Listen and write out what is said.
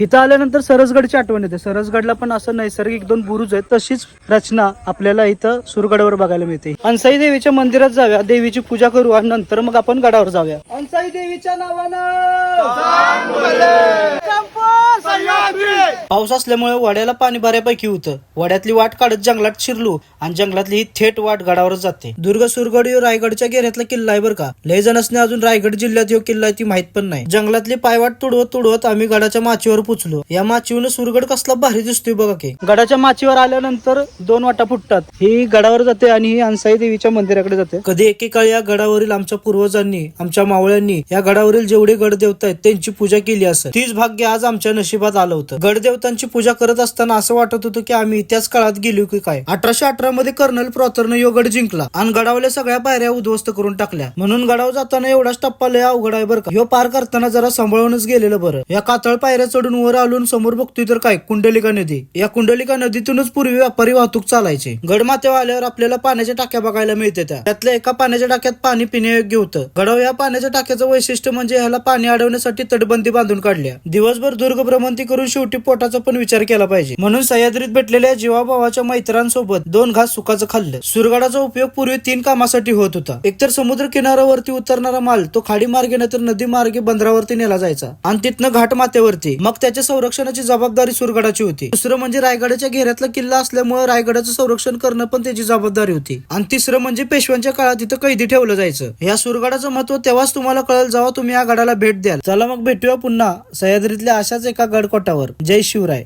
इथं आल्यानंतर सरसगडची आठवण येते. सरसगडला पण असं नैसर्गिक दोन बुरुज आहेत तशीच रचना आपल्याला इथं सुरगडावर बघायला मिळते. अनसाई देवीच्या मंदिरात जाऊया. देवीची पूजा करू आणि नंतर मग आपण गडावर जाऊया. अनसाई देवीच्या नावानं! पाऊस असल्यामुळे वड्याला पाणी बऱ्यापैकी होतं. वड्यातली वाट काढत जंगलात शिरलो आणि जंगलातली ही थेट वाट गडावरच जाते. दुर्ग सुरगड रायगडच्या घेऱ्यातला किल्ला आहे बरं का. लय जण असणे अजून रायगड जिल्ह्यात ह्यो किल्ला आहे ती माहीत पण नाही. जंगलातली पायवाट तुडवत तुडवत आम्ही गडाच्या माचीवर पोचलो. या माचीवर सुरगड कसला भारी दिसतोय बघा की. गडाच्या माचीवर आल्यानंतर दोन वाटा फुटतात. ही गडावर जाते आणि ही अनसाई देवीच्या मंदिराकडे जाते. कधी एकेकाळी या गडावरील आमच्या पूर्वजांनी आमच्या मावळ्यांनी या गडावरील जेवढे गड देवता आहेत त्यांची पूजा केली असत तीच भाग्य आज आमच्या नशिबात आलं होतं. देवतांची पूजा करत असताना असं वाटत होतं की आम्ही त्याच काळात गेलो की काय. अठराशे अठरा मध्ये कर्नल प्रॉथरनं यो गड जिंकला आणि गडावल्या सगळ्या पायऱ्या उद्ध्वस्त करून टाकल्या. म्हणून गडाव जाताना एवढाच टप्पा लय अवघड आहे बरं का. ह्यो पार करताना जरा सांभाळूनच गेलेलं बरं. या कातळ पायऱ्या चढून वर आलून समोर बघतोय तर काय कुंडलिका नदी. या कुंडलिका नदीतूनच पूर्वी व्यापारी वाहतूक चालायची. गडमाथ्यावर आल्यावर आपल्याला पाण्याच्या टाक्या बघायला मिळते त्या. त्यातल्या एका पाण्याच्या टाक्यात पाणी पिण्यायोग्य होतं. गडाव या पाण्याच्या टाक्याचं वैशिष्ट्य म्हणजे ह्याला पाणी अडवण्यासाठी तटबंदी बांधून काढल्या. दिवसभर दुर्ग भ्रमंती करून शेवटी पोटाचा पण विचार केला पाहिजे. म्हणून सह्याद्रीत भेटलेल्या जीवाभावाच्या मैत्रांसोबत दोन घास सुखाचं खाल्लं. सुरगडाचा उपयोग पूर्वी तीन कामासाठी होत होता. एकतर समुद्र किनाऱ्यावरती उतरणारा माल तो खाडी मार्गे तर नदी मार्गे बंदरावरती नेला जायचा. आणि तिथनं घाट माथ्यावरती. मग त्याच्या संरक्षणाची जबाबदारी सुरगडाची होती. दुसरं म्हणजे रायगडाच्या घेऱ्यातला किल्ला असल्यामुळे रायगडाचं संरक्षण करणं पण त्याची जबाबदारी होती. आणि तिसरं म्हणजे पेशव्यांच्या काळात तिथं कैदी ठेवलं जायचं. या सुरगडाचं महत्त्व तेव्हाच तुम्हाला कळेल जेव्हा तुम्ही या गडाला भेट द्याल. चला मग भेटूया पुन्हा सह्याद्रीतल्या अशाच एका गडकोटावर. जय शिव. शिवराय